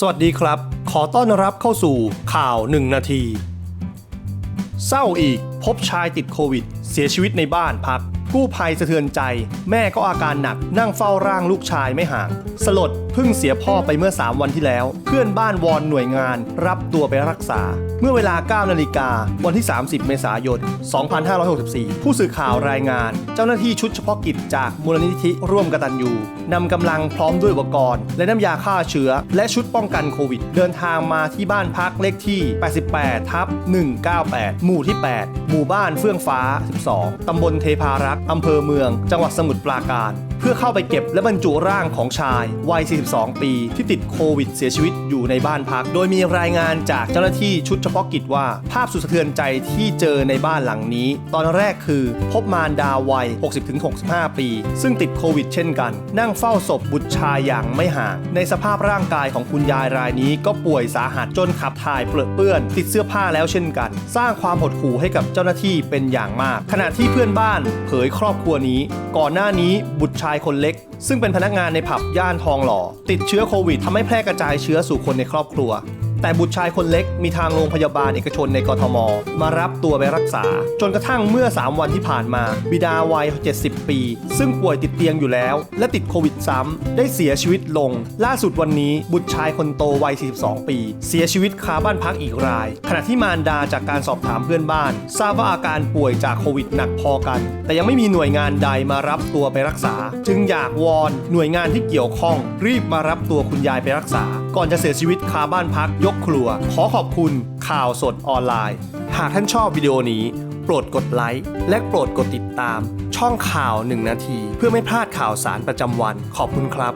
สวัสดีครับ ขอต้อนรับเข้าสู่ข่าว 1 นาที เศร้าอีก พบชายติดโควิด เสียชีวิตในบ้านพัก กู้ภัยสะเทือนใจ แม่ก็อาการหนักนั่งเฝ้าร่างลูกชายไม่ห่าง สลด เพิ่งเสียพ่อไปเมื่อ 3 วันที่แล้ว เพื่อนบ้านวอนหน่วยงาน รับตัวไปรักษา เมื่อเวลา 9 นาฬิกา วันที่ 30 เมษายน 2564 ผู้สื่อข่าวรายงาน เจ้าหน้าที่ชุดเฉพาะกิจจากมูลนิธิร่วมกตัญญูนำกำลังพร้อมด้วยอุปกรณ์ และน้ำยาฆ่าเชื้อ และชุดป้องกันโควิด เดินทางมาที่บ้านพักเลขที่ 88 ทับ 198 หมู่ที่ 8 หมู่บ้านเฟื่องฟ้า 12 ตำบลเทพารักษ์อำเภอเมือง จังหวัดสมุทรปราการ พื่อเข้าไปเก็บและบรรจุร่างของชายวัย 42 ปี ที่ติดโควิดเสียชีวิตอยู่ในบ้านพัก โดยมีรายงานจากเจ้าหน้าที่ชุดเฉพาะกิจว่า ภาพสุดสะเทือนใจที่เจอในบ้านหลังนี้ ตอนแรกคือ พบมารดาวัย 60-65 ปี ซึ่งติดโควิดเช่นกัน นั่งเฝ้าศพบุตรชายอย่างไม่ห่าง ในสภาพร่างกายของคุณยายรายนี้ก็ป่วยสาหัสจนขับถ่ายเปลือเปื้อน ติดเสื้อผ้าแล้วเช่นกัน สร้างความหดหู่ให้กับเจ้าหน้าที่เป็นอย่างมาก ขณะที่เพื่อนบ้านเผยครอบครัวนี้ ก่อนหน้านี้บุตรชายายคนเล็ก ซึ่งเป็นพนักงานในผับย่านทองหล่อ ติดเชื้อโควิดทำให้แพร่กระจายเชื้อสู่คนในครอบครัว แต่บุตรชายคนเล็กมีทางโรงพยาบาลเอกชนในกทม มารับตัวไปรักษา จนกระทั่งเมื่อ 3 วันที่ผ่านมา บิดาวัย 70 ปี ซึ่งป่วยติดเตียงอยู่แล้ว และติดโควิดซ้ำได้เสียชีวิตลง ล่าสุดวันนี้บุตรชายคนโตวัย 42 ปี เสียชีวิตคาบ้านพักอีกราย ขณะที่มารดาจากการสอบถามเพื่อนบ้าน ทราบว่าอาการป่วยจากโควิดหนักพอกัน แต่ยังไม่มีหน่วยงานใดมารับตัวไปรักษา จึงอยากวอนหน่วยงานที่เกี่ยวข้อง รีบมารับตัวคุณยายไปรักษา ก่อนจะเสียชีวิตคาบ้านพักยกครัว ขอขอบคุณข่าวสดออนไลน์ หากท่านชอบวิดีโอนี้ โปรดกดไลค์และโปรดกดติดตาม ช่องข่าว 1 นาที เพื่อไม่พลาดข่าวสารประจำวันขอบคุณครับ